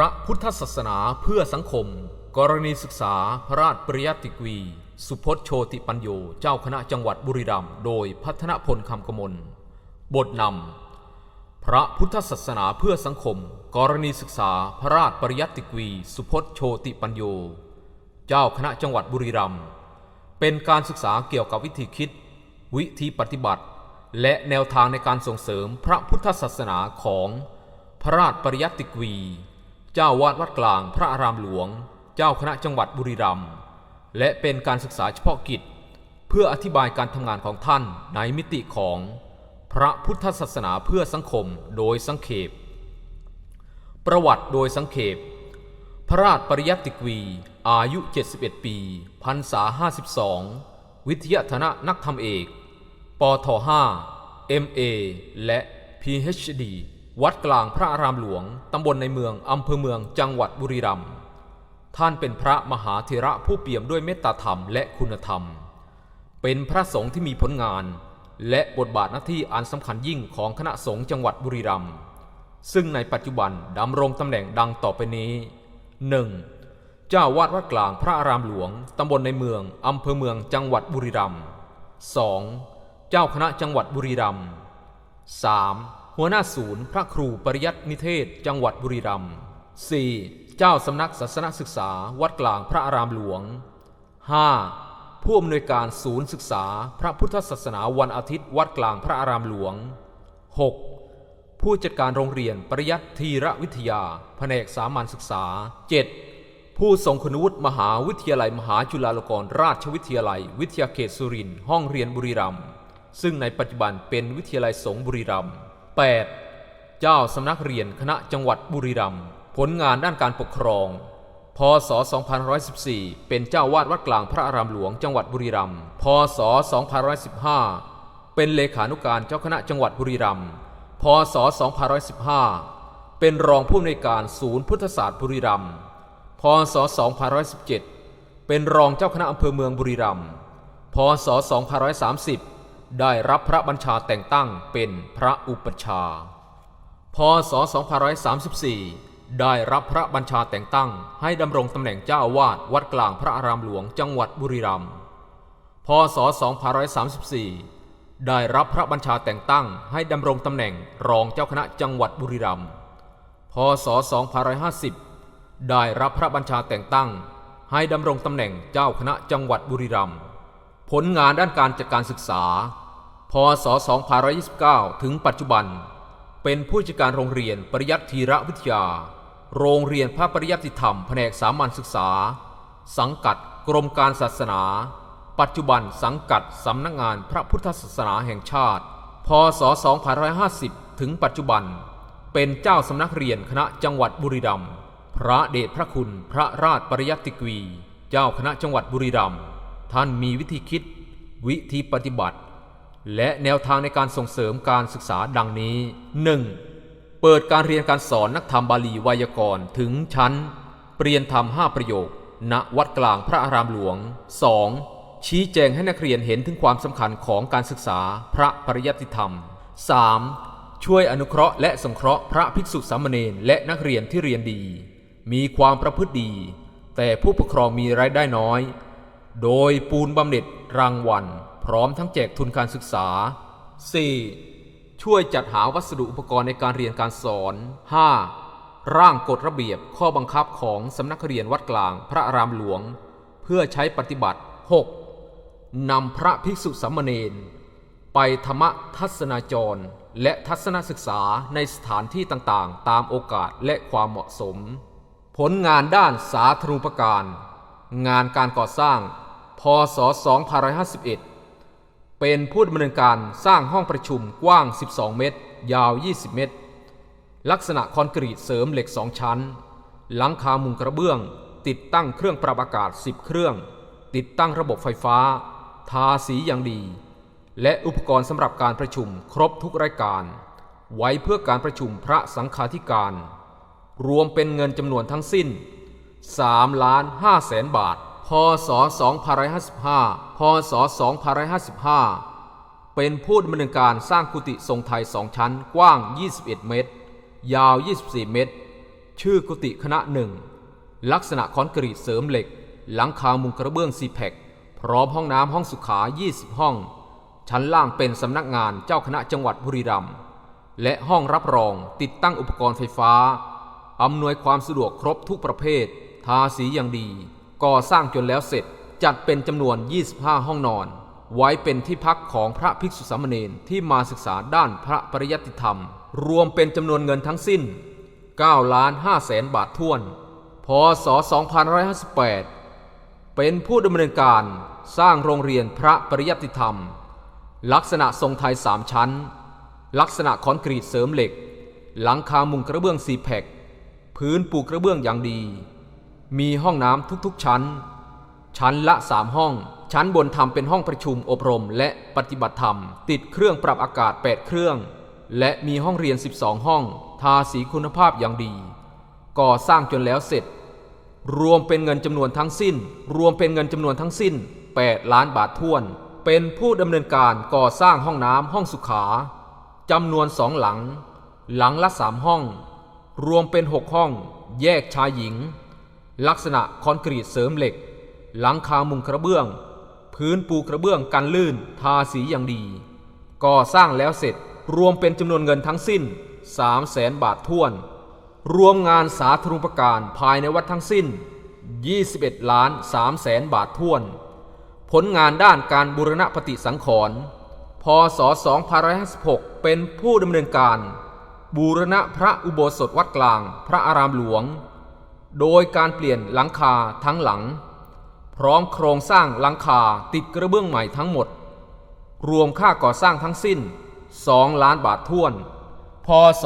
ระพุทธศาสนาเพื่อสังคม กรณีศึกษาพระราชปริยัติกวี สุพจน์โชติปัญโย เจ้าคณะจังหวัดบุรีรัมย์โดยพัฒนพลคำกมล บทนำพระพุทธศาสนาเพื่อสังคม กรณีศึกษาพระราชปริยัติกวี สุพจน์โชติปัญโย เจ้าคณะจังหวัดบุรีรัมย์เป็นการศึกษาเกี่ยวกับวิธีคิด วิธีปฏิบัติ และแนวทางในการส่งเสริมพระพุทธศาสนาของพระราชปริยัติกวี เจ้าวาดวัดกลางพระอารามหลวง เจ้าคณะจังหวัดบุรีรัมย์และเป็นการศึกษาเฉพาะกิจ เพื่ออธิบายการทำงานของท่านในมิติของพระพุทธศาสนาเพื่อสังคมโดยสังเขป ประวัติโดยสังเขป พระราชปริยัติกวี อายุ 71 ปีพรรษา 52 วิทยาธนะนักธรรมเอก ปท5 MA และ PhD วัดกลางพระอารามหลวง ตำบลในเมือง อำเภอเมือง จังหวัดบุรีรัมย์ ท่านเป็นพระมหาเถระผู้เปี่ยมด้วยเมตตาธรรมและคุณธรรม เป็นพระสงฆ์ที่มีผลงาน และบทบาทหน้าที่อันสำคัญยิ่งของคณะสงฆ์จังหวัดบุรีรัมย์ ซึ่งในปัจจุบันดำรงตำแหน่งดังต่อไปนี้ 1. เจ้าวาดวัดกลางพระอารามหลวง ตำบลในเมือง อำเภอเมือง จังหวัดบุรีรัมย์ 2. เจ้าคณะจังหวัดบุรีรัมย์ 3. หัวหน้าศูนย์ พระครูปริยัตินิเทศ จังหวัดบุรีรัมย์ 4. เจ้าสำนักศาสนศึกษาวัดกลางพระอารามหลวง 5. ผู้อำนวยการศูนย์ศึกษาพระพุทธศาสนาวันอาทิตย์วัดกลางพระอารามหลวง 6. ผู้จัดการโรงเรียนปริยัติทีระวิทยา แผนกสามัญศึกษา 7. ผู้ทรงคุณวุฒิมหาวิทยาลัยมหาจุฬาลงกรณราชวิทยาลัย วิทยาเขตสุรินทร์ห้องเรียนบุรีรัมย์ซึ่งในปัจจุบันเป็นวิทยาลัยสงบุรีรัมย์ 8. เจ้าสำนักเรียนคณะจังหวัดบุรีรัมย์ผลงานด้านการปกครอง พศ 2514 เป็นเจ้าวาดวัดกลางพระอารามหลวงจังหวัดบุรีรัมย์ พศ 2515 เป็นเลขานุการเจ้าคณะจังหวัดบุรีรัมย์ พศ 2515 เป็นรองผู้อำนวยการศูนย์พุทธศาสตร์บุรีรัมย์ พศ 2517 เป็นรองเจ้าคณะอำเภอเมืองบุรีรัมย์ พศ 2530 ได้รับพระบัญชาแต่งตั้งเป็นพระอุปชา พศ 2534 ได้รับพระบัญชาแต่งตั้งให้ดำรงตำแหน่งเจ้าอาวาดวัดกลางพระอารามหลวงจังหวัดบุรีรัมย์ พศ 2534 ได้รับพระบัญชาแต่งตั้งให้ดำรงตำแหน่งรองเจ้าคณะจังหวัดบุรีรัมย์ พศ 2550 ได้รับพระบัญชาแต่งตั้งให้ดำรงตำแหน่งเจ้าคณะจังหวัดบุรีรัมย์ ผลงานด้านการจัดการศึกษา พศ 2529 ถึงปัจจุบัน เป็นผู้จัดการโรงเรียนปริยัติธีระวิทยา โรงเรียนพระปริยัติธรรมแผนกสามัญศึกษา สังกัดกรมการศาสนา ปัจจุบันสังกัดสำนักงานพระพุทธศาสนาแห่งชาติ พศ 2550 ถึงปัจจุบัน เป็นเจ้าสำนักเรียนคณะจังหวัดบุรีรัมย์ พระเดชพระคุณพระราชปริยัติกวี เจ้าคณะจังหวัดบุรีรัมย์ ท่านมีวิธีคิด วิธีปฏิบัติ และแนวทางในการส่งเสริมการศึกษาดังนี้ 1. เปิดการเรียนการสอนนักธรรมบาลีไวยากรณ์ถึงชั้น เปลี่ยนธรรมห้าประโยค ณ วัดกลางพระอารามหลวง 2. ชี้แจงให้นักเรียนเห็นถึงความสำคัญของการศึกษาพระปริยัติธรรม 3. ช่วยอนุเคราะห์และสงเคราะห์พระภิกษุสามเณรและนักเรียนที่เรียนดี มีความประพฤติดี แต่ผู้ปกครองมีรายได้น้อย โดยปูนบำเหน็จรางวัล พร้อมทั้งแจกทุนการศึกษา 4. ช่วยจัดหาวัสดุอุปกรณ์ในการเรียนการสอน 5. ร่างกฎระเบียบข้อบังคับของสำนักเรียนวัดกลางพระอารามหลวง เพื่อใช้ปฏิบัติ 6. นำพระภิกษุสามเณรไปธรรมทัศนาจร และทัศนศึกษาในสถานที่ต่างๆ ตามโอกาสและความเหมาะสม ผลงานด้านสาธารณูปการ งานการก่อสร้าง พศ 2551 เป็นผู้ดำเนินการสร้างห้องประชุมกว้าง 12 เมตร ยาว 20 เมตร ลักษณะคอนกรีตเสริมเหล็ก 2 ชั้น หลังคามุงกระเบื้อง ติดตั้งเครื่องปรับอากาศ 10 เครื่อง ติดตั้งระบบไฟฟ้า ทาสีอย่างดี และอุปกรณ์สำหรับการประชุมครบทุกรายการ ไว้เพื่อการประชุมพระสังฆาธิการ รวมเป็นเงินจำนวนทั้งสิ้น3ล้าน5แสนบาท พศ 2555 พศ 2555 เป็นผู้ดำเนินการสร้างกุฏิทรงไทยสองชั้นกว้าง 21 เมตร ยาว 24 เมตร ชื่อกุฏิคณะหนึ่ง ลักษณะคอนกรีตเสริมเหล็ก หลังคามุงกระเบื้องซีแพคพร้อมห้องน้ำห้องสุขา 20 ห้อง ชั้นล่างเป็นสำนักงานเจ้าคณะจังหวัดบุรีรัมย์ และห้องรับรองติดตั้งอุปกรณ์ไฟฟ้า อำนวยความสะดวกครบทุกประเภท ทาสีอย่างดี ก่อสร้างจนแล้วเสร็จจัดเป็นจำนวน 25 ห้องนอน ไว้เป็นที่พักของพระภิกษุสามเณรที่มาศึกษาด้านพระปริยัติธรรม รวมเป็นจำนวนเงินทั้งสิ้น9ล้าน5แสนบาทท้วน พศ 2558 เป็นผู้ดำเนินการสร้างโรงเรียนพระปริยัติธรรม ลักษณะทรงไทยสามชั้น ลักษณะคอนกรีตเสริมเหล็ก หลังคามุงกระเบื้องซีแพคพื้นปูกระเบื้องอย่างดี มีห้องน้ำทุกๆชั้น ชั้นละสามห้อง ชั้นบนทำเป็นห้องประชุมอบรมและปฏิบัติธรรม ติดเครื่องปรับอากาศ 8 เครื่อง และมีห้องเรียน 12 ห้อง ทาสีคุณภาพอย่างดี ก่อสร้างจนแล้วเสร็จ รวมเป็นเงินจำนวนทั้งสิ้น รวมเป็นเงินจำนวนทั้งสิ้น 8 ล้านบาทท้วน เป็นผู้ดำเนินการก่อสร้างห้องน้ำห้องสุขาจำนวนสองหลัง หลังละสามห้อง รวมเป็นหกห้อง แยกชายหญิง ลักษณะคอนกรีตเสริมเหล็ก หลังคามุงกระเบื้อง พื้นปูกระเบื้องกันลื่น ทาสีอย่างดี ก่อสร้างแล้วเสร็จรวมเป็นจำนวนเงินทั้งสิ้น 3 0 0แสนบาทท้วน รวมงานสาธารณูปการภายในวัดทั้งสิ้น 21 ล้าน3แสนบาทท้วน ผลงานด้านการบูรณปฏิสังขรณ์พศ 2556 เป็นผู้ดำเนินการ บูรณะพระอุโบสถวัดกลาง พระอารามหลวง โดยการเปลี่ยนหลังคาทั้งหลัง พร้อมโครงสร้างหลังคาติดกระเบื้องใหม่ทั้งหมด รวมค่าก่อสร้างทั้งสิ้น 2 ล้านบาทท้วน พศ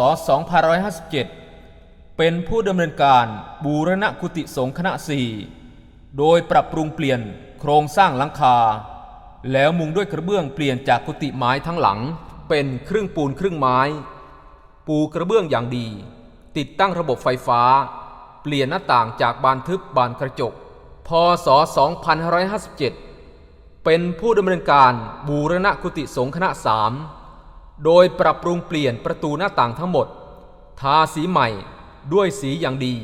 2557 เป็นผู้ดำเนินการบูรณะกุฏิสงฆ์คณะสี่โดยปรับปรุงเปลี่ยนโครงสร้างหลังคา แล้วมุงด้วยกระเบื้องเปลี่ยนจากกุฏิไม้ทั้งหลัง เป็นครึ่งปูนครึ่งไม้ ปูกระเบื้องอย่างดี ติดตั้งระบบไฟฟ้า เปลี่ยนหน้าต่างจากบานทึบบานกระจก พศ 2557 เป็นผู้ดำเนินการบูรณะกุฏิสงฆ์คณะสามโดยปรับปรุงเปลี่ยนประตูหน้าต่างทั้งหมด ทาสีใหม่ด้วยสีอย่างดี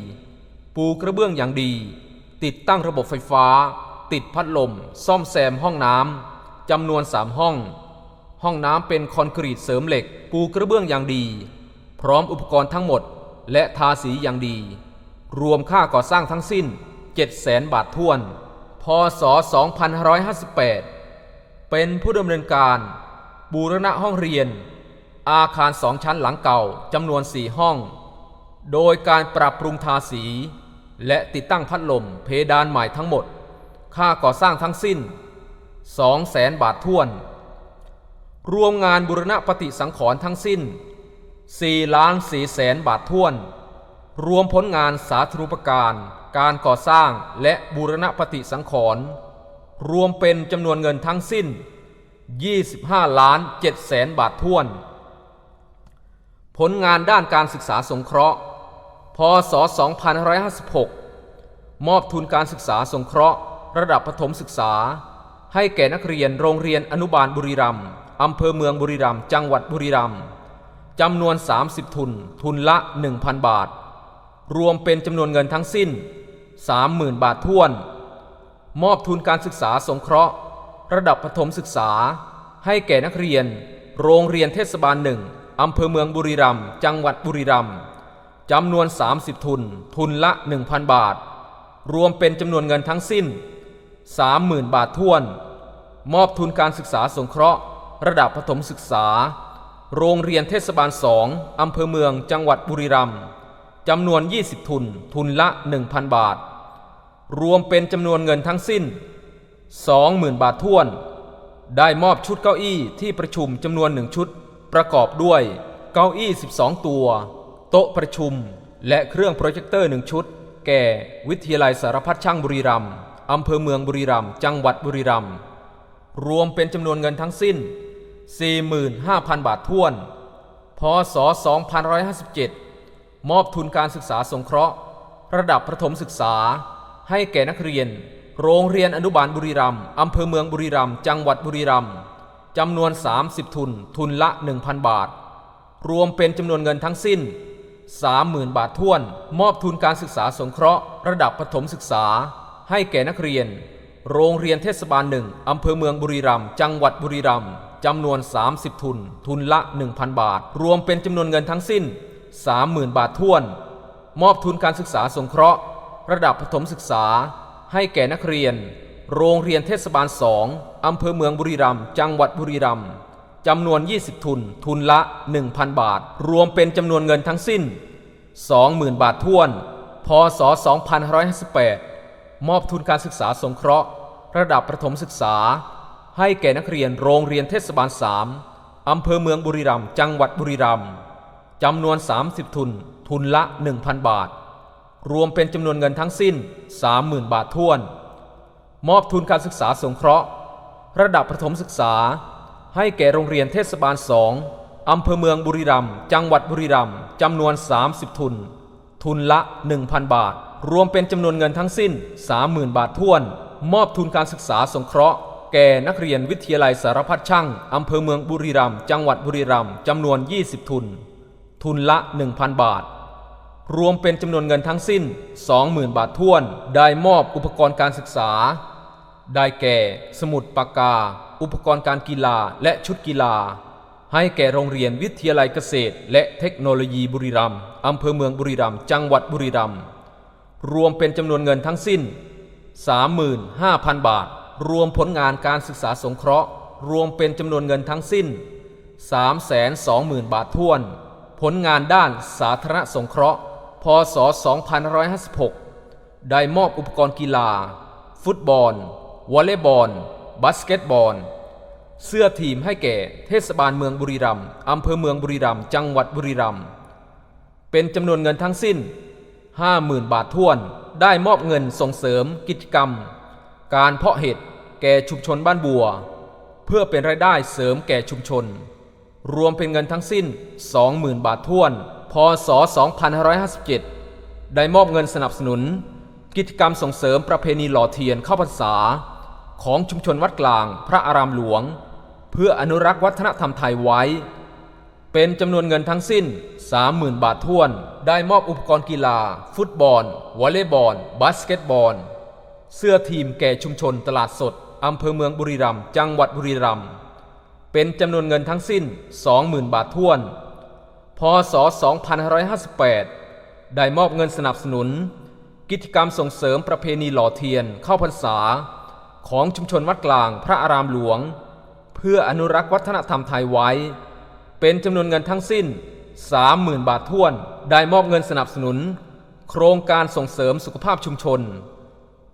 ปูกระเบื้องอย่างดี ติดตั้งระบบไฟฟ้า ติดพัดลม ซ่อมแซมห้องน้ำจำนวนสามห้อง ห้องน้ำเป็นคอนกรีตเสริมเหล็ก ปูกระเบื้องอย่างดี พร้อมอุปกรณ์ทั้งหมด และทาสีอย่างดี รวมค่าก่อสร้างทั้งสิ้น 7 0 0แสนบาทท้วน พศ 2558 เป็นผู้ดำเนินการ บูรณะห้องเรียน อาคารสองชั้นหลังเก่าจำนวนสี่ห้อง โดยการปรับปรุงทาสี และติดตั้งพัดลมเพดานใหม่ทั้งหมด ค่าก่อสร้างทั้งสิ้น2แสนบาทท้วน รวมงานบุรณะปฏิสังขรณ์ทั้งสิ้น4ล้าน4แสนบาทท้วน รวมผลงานสาธารณูปการ การก่อสร้างและบูรณปฏิสังขรณ์รวมเป็นจำนวนเงินทั้งสิ้น 25 ล้าน7แสนบาทท้วน ผลงานด้านการศึกษาสงเคราะห์ พศ 2556 มอบทุนการศึกษาสงเคราะห์ ระดับประถมศึกษา ให้แก่นักเรียนโรงเรียนอนุบาลบุรีรัมย์อำเภอเมืองบุรีรัมย์จังหวัดบุรีรัมย์จำนวน 30 ทุน ทุนละ 1,000 บาท รวมเป็นจำนวนเงินทั้งสิ้น 30,000 บาทท้วน มอบทุนการศึกษาสงเคราะห์ ระดับประถมศึกษา ให้แก่นักเรียน โรงเรียนเทศบาลหนึ่งอำเภอเมืองบุรีรัมย์จังหวัดบุรีรัมย์จำนวน 30 ทุน ทุนละ 1,000 บาท รวมเป็นจำนวนเงินทั้งสิ้น 30,000 บาทท้วน มอบทุนการศึกษาสงเคราะห์ ระดับประถมศึกษา โรงเรียนเทศบาลสองอำเภอเมืองจังหวัดบุรีรัมย์ จำนวน 20 ทุน ทุนละ 1,000 บาท รวมเป็นจำนวนเงินทั้งสิ้น 20,000 บาทท้วน ได้มอบชุดเก้าอี้ที่ประชุมจำนวนหนึ่งชุด ประกอบด้วย เก้าอี้ 12 ตัว โต๊ะประชุม และเครื่องโปรเจคเตอร์หนึ่งชุด แก่ วิทยาลัยสารพัดช่างบุรีรัมย์อำเภอเมืองบุรีรัมย์จังหวัดบุรีรัมย์รวมเป็นจำนวนเงินทั้งสิ้น 45,000 บาทท้วน พศ 2557 มอบทุนการศึกษาสงเคราะห์ ระดับประถมศึกษา ให้แก่นักเรียน โรงเรียนอนุบาลบุรีรัมย์อำเภอเมืองบุรีรัมย์จังหวัดบุรีรัมย์จำนวน 30 ทุน ทุนละ 1,000 บาท รวมเป็นจำนวนเงินทั้งสิ้น 30,000 บาทท้วน มอบทุนการศึกษาสงเคราะห์ ระดับประถมศึกษา ให้แก่นักเรียน โรงเรียนเทศบาลหนึ่งอำเภอเมืองบุรีรัมย์จังหวัดบุรีรัมย์จำนวน 30 ทุน ทุนละ 1,000 บาท รวมเป็นจำนวนเงินทั้งสิ้น 30,000 บาทท้วน มอบทุนการศึกษาสงเคราะห์ ระดับประถมศึกษา ให้แก่นักเรียน โรงเรียนเทศบาลสองอำเภอเมืองบุรีรัมย์จังหวัดบุรีรัมย์จำนวน 20 ทุน ทุนละ 1,000 บาท รวมเป็นจำนวนเงินทั้งสิ้น 20,000 บาทท้วน พศ 2558 มอบทุนการศึกษาสงเคราะห์ ระดับประถมศึกษา ให้แก่นักเรียนโรงเรียนเทศบาล 3 อำเภอเมืองบุรีรัมย์ จังหวัดบุรีรัมย์ จำนวน 30 ทุน ทุนละ 1,000 บาท รวมเป็นจำนวนเงินทั้งสิ้น 30,000 บาทท้วน มอบทุนการศึกษาสงเคราะห์ ระดับประถมศึกษา ให้แก่โรงเรียนเทศบาล2อำเภอเมืองบุรีรัมย์จังหวัดบุรีรัมย์จำนวน 30 ทุน ทุนละ 1,000 บาท รวมเป็นจำนวนเงินทั้งสิ้น 30,000 บาทท้วน มอบทุนการศึกษาสงเคราะห์แก่นักเรียนวิทยาลัยสารพัดช่างอำเภอเมืองบุรีรัมย์จังหวัดบุรีรัมย์จำนวน 20 ทุน ทุนละ 1,000 บาท รวมเป็นจำนวนเงินทั้งสิ้น 20,000 บาทท้วน ได้มอบอุปกรณ์การศึกษา ได้แก่ สมุดปากกา อุปกรณ์การกีฬาและชุดกีฬา ให้แก่โรงเรียนวิทยาลัยเกษตร และเทคโนโลยีบุรีรัมย์อำเภอเมืองบุรีรัมย์จังหวัดบุรีรัมย์รวมเป็นจำนวนเงินทั้งสิ้น 35,000 บาท รวมผลงานการศึกษาสงเคราะห์ รวมเป็นจำนวนเงินทั้งสิ้น 320,000 บาทท้วน ผลงานด้านสาธารณสงเคราะห์ พศ 2556 ได้มอบอุปกรณ์กีฬา ฟุตบอล วอลเลย์บอล บาสเกตบอล เสื้อทีมให้แก่เทศบาลเมืองบุรีรัมย์อำเภอเมืองบุรีรัมย์จังหวัดบุรีรัมย์เป็นจำนวนเงินทั้งสิ้น 50,000 บาทท้วน ได้มอบเงินส่งเสริมกิจกรรม การเพาะเห็ดแก่ชุมชนบ้านบัว เพื่อเป็นรายได้เสริมแก่ชุมชน รวมเป็นเงินทั้งสิ้น 20,000 บาทท้วน พศ 2557 ได้มอบเงินสนับสนุน กิจกรรมส่งเสริมประเพณีหล่อเทียนเข้าพรรษา ของชุมชนวัดกลางพระอารามหลวง เพื่ออนุรักษ์วัฒนธรรมไทยไว้ เป็นจำนวนเงินทั้งสิ้น 30,000 บาทท้วน ได้มอบอุปกรณ์กีฬา ฟุตบอลวอลเลย์บอล บาสเกตบอล เสื้อทีมแก่ชุมชนตลาดสดอำเภอเมืองบุรีรัมย์จังหวัดบุรีรัมย์ เป็นจำนวนเงินทั้งสิ้น 20,000 บาทท้วน พศ 2558 ได้มอบเงินสนับสนุน กิจกรรมส่งเสริมประเพณีหล่อเทียนเข้าพรรษา ของชุมชนวัดกลางพระอารามหลวง เพื่ออนุรักษ์วัฒนธรรมไทยไว้ เป็นจำนวนเงินทั้งสิ้น 30,000 บาทท้วน ได้มอบเงินสนับสนุน โครงการส่งเสริมสุขภาพชุมชน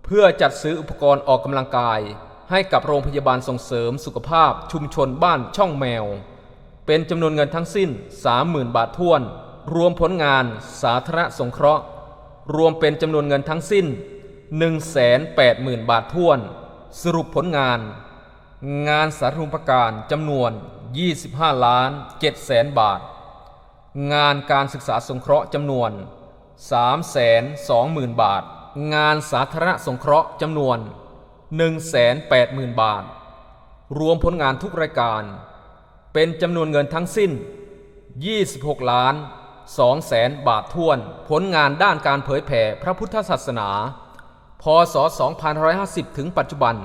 เพื่อจัดซื้ออุปกรณ์ออกกำลังกาย ให้กับโรงพยาบาลส่งเสริมสุขภาพชุมชนบ้านช่องแมว เป็นจำนวนเงินทั้งสิ้น 30,000 บาทท้วน รวมผลงานสาธารณสงเคราะห์ รวมเป็นจำนวนเงินทั้งสิ้น 180,000 บาทท้วน สรุปผลงาน งานสาธารณูปการจำนวน 25 ล้าน7แสนบาท งานการศึกษาสงเคราะห์จำนวน 320,000 บาท งานสาธารณสงเคราะห์จำนวน 180,000 บาท รวมผลงานทุกรายการ เป็นจำนวนเงินทั้งสิ้น 26 ล้าน2แสนบาทท้วน ผลงานด้านการเผยแผ่พระพุทธศาสนา พศ 2550 ถึงปัจจุบัน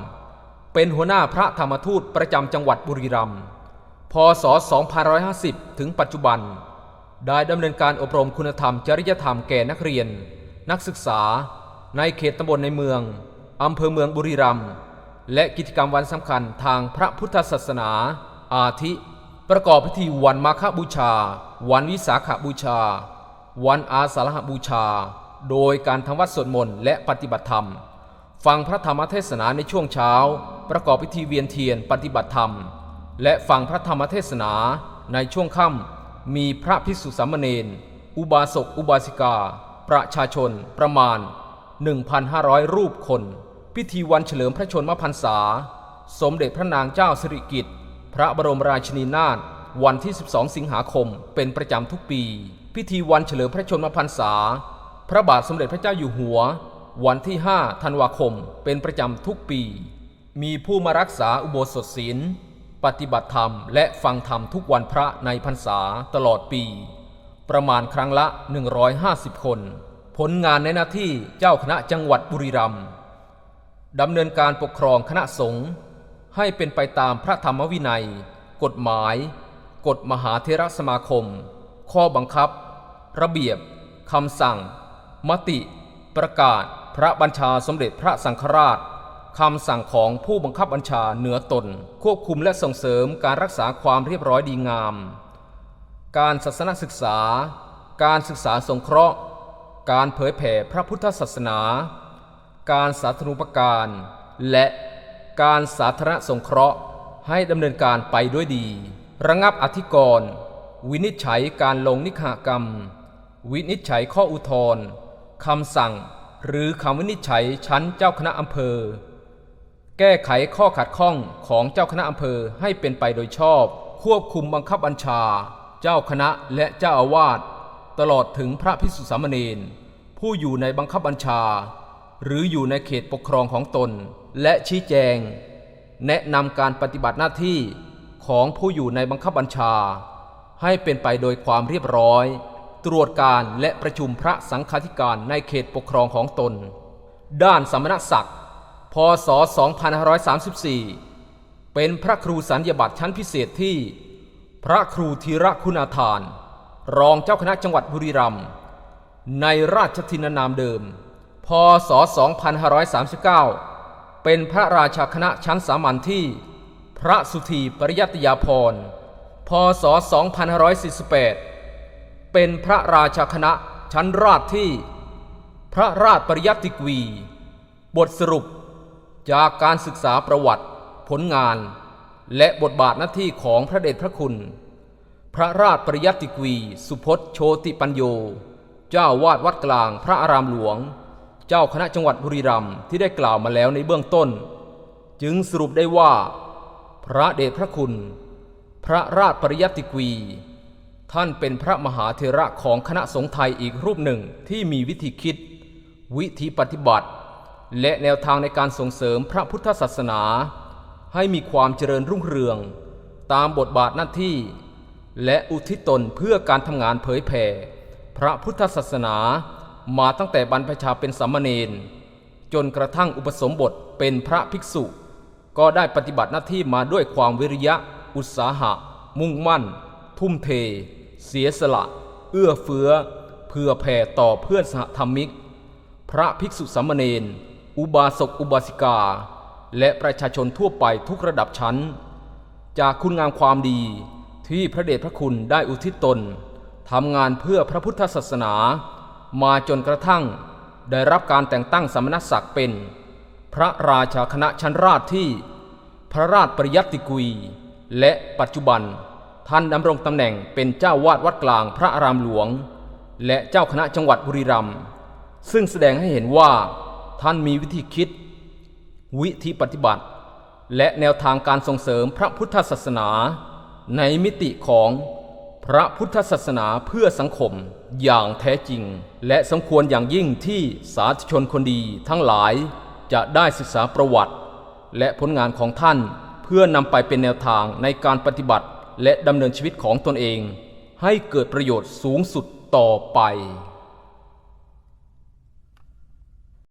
เป็นหัวหน้าพระธรรมทูตประจำจังหวัดบุรีรัมย์ พศ 2550 ถึงปัจจุบัน ได้ดำเนินการอบรมคุณธรรมจริยธรรมแก่นักเรียน นักศึกษาในเขตตำบลในเมือง อำเภอเมืองบุรีรัมย์และกิจกรรมวันสำคัญทางพระพุทธศาสนา อาทิ ประกอบพิธีวันมาฆบูชา วันวิสาขบูชา วันอาสาฬหบูชา โดยการทำวัดสวดมนต์และปฏิบัติธรรม ฟังพระธรรมเทศนาในช่วงเช้า ประกอบพิธีเวียนเทียนปฏิบัติธรรม และฟังพระธรรมเทศนาในช่วงค่ำมีพระภิกษุสามเณรอุบาสกอุบาสิกา ประชาชนประมาณ 1,500 รูปคน พิธีวันเฉลิมพระชนมพรรษา สมเด็จพระนางเจ้าสิริกิติ์พระบรมราชินีนาถวันที่ 12 สิงหาคม เป็นประจำทุกปี พิธีวันเฉลิมพระชนมพรรษา พระบาทสมเด็จพระเจ้าอยู่หัว วันที่ 5 ธันวาคม เป็นประจำทุกปี มีผู้มารักษาอุโบสถศีล ปฏิบัติธรรมและฟังธรรมทุกวันพระในพรรษาตลอดปี ประมาณครั้งละ 150 คน ผลงานในหน้าที่เจ้าคณะจังหวัดบุรีรัมย์ ดำเนินการปกครองคณะสงฆ์ให้เป็นไปตามพระธรรมวินัย กฎหมาย กฎมหาเทรสมาคม ข้อบังคับ ระเบียบคำสั่ง มติ ประกาศ พระบัญชาสมเด็จพระสังฆราชคำสั่งของผู้บังคับบัญชาเหนือตน ควบคุมและส่งเสริมการรักษาความเรียบร้อยดีงาม การศาสนศึกษา การศึกษาสงเคราะห์ การเผยแผ่พระพุทธศาสนา การสาธารณูปการ และการสาธารณสงเคราะห์ให้ดำเนินการไปด้วยดี ระงับอธิกรณ์วินิจฉัยการลงนิฆากรรม วินิจฉัยข้ออุทธรณ์คำสั่ง หรือคำวินิจฉัยชั้นเจ้าคณะอำเภอ แก้ไขข้อขัดข้องของเจ้าคณะอำเภอให้เป็นไปโดยชอบ ควบคุมบังคับบัญชา เจ้าคณะและเจ้าอาวาสตลอดถึงพระภิกษุสามเณรผู้อยู่ในบังคับบัญชา หรืออยู่ในเขตปกครองของตน และชี้แจง แนะนำการปฏิบัติหน้าที่ของผู้อยู่ในบังคับบัญชา ให้เป็นไปโดยความเรียบร้อย ตรวจการและประชุมพระสังฆาธิการในเขตปกครองของตน ด้านสมณศักดิ์พศ 2534 เป็นพระครูสัญญาบัตรชั้นพิเศษที่ พระครูธีระคุณาทาน รองเจ้าคณะจังหวัดบุรีรัมย์ในราชทินานามเดิม พศ 2539 เป็นพระราชาคณะชั้นสามัญที่ พระสุธีปริยัตยาภรณ์พศ 2548 เป็นพระราชาคณะชั้นราชที่ พระราชปริยัติกวี บทสรุปจากการศึกษาประวัติ ผลงาน และบทบาทหน้าที่ของพระเดชพระคุณ พระราชปริยัติกวี สุพจน์โชติปัญโย เจ้าวาดวัดกลางพระอารามหลวง เจ้าคณะจังหวัดบุรีรัมย์ที่ได้กล่าวมาแล้วในเบื้องต้น จึงสรุปได้ว่า พระเดชพระคุณ พระราชปริยัติกวี ท่านเป็นพระมหาเถระของคณะสงฆ์ไทยอีกรูปหนึ่งที่มีวิธีคิด วิธีปฏิบัติ และแนวทางในการส่งเสริมพระพุทธศาสนา ให้มีความเจริญรุ่งเรือง ตามบทบาทหน้าที่ และอุทิศตนเพื่อการทำงานเผยแผ่พระพุทธศาสนา มาตั้งแต่บรรพชาเป็นสามเณรจนกระทั่งอุปสมบทเป็นพระภิกษุ ก็ได้ปฏิบัติหน้าที่มาด้วยความวิริยะ อุตสาหะ มุ่งมั่น ทุ่มเท เสียสละ เอื้อเฟื้อ เพื่อแผ่ต่อเพื่อนสหธรรมิก พระภิกษุสามเณรอุบาสกอุบาสิกา และประชาชนทั่วไปทุกระดับชั้น จากคุณงามความดีที่พระเดชพระคุณได้อุทิศตนทำงานเพื่อพระพุทธศาสนา มาจนกระทั่ง ได้รับการแต่งตั้งสมณศักดิ์เป็น พระราชาคณะชั้นราชที่ พระราชปริยัติกุย และปัจจุบัน ท่านดำรงตำแหน่งเป็นเจ้าวาดวัดกลางพระอารามหลวง และเจ้าคณะจังหวัดบุรีรัมย์ซึ่งแสดงให้เห็นว่า ท่านมีวิธีคิด วิธีปฏิบัติ และแนวทางการส่งเสริมพระพุทธศาสนา ในมิติของ พระพุทธศาสนาเพื่อสังคมอย่างแท้จริง และสมควรอย่างยิ่งที่สาธุชนคนดีทั้งหลายจะได้ศึกษาประวัติ และผลงานของท่านเพื่อนำไปเป็นแนวทางในการปฏิบัติ และดำเนินชีวิตของตนเอง ให้เกิดประโยชน์สูงสุดต่อไป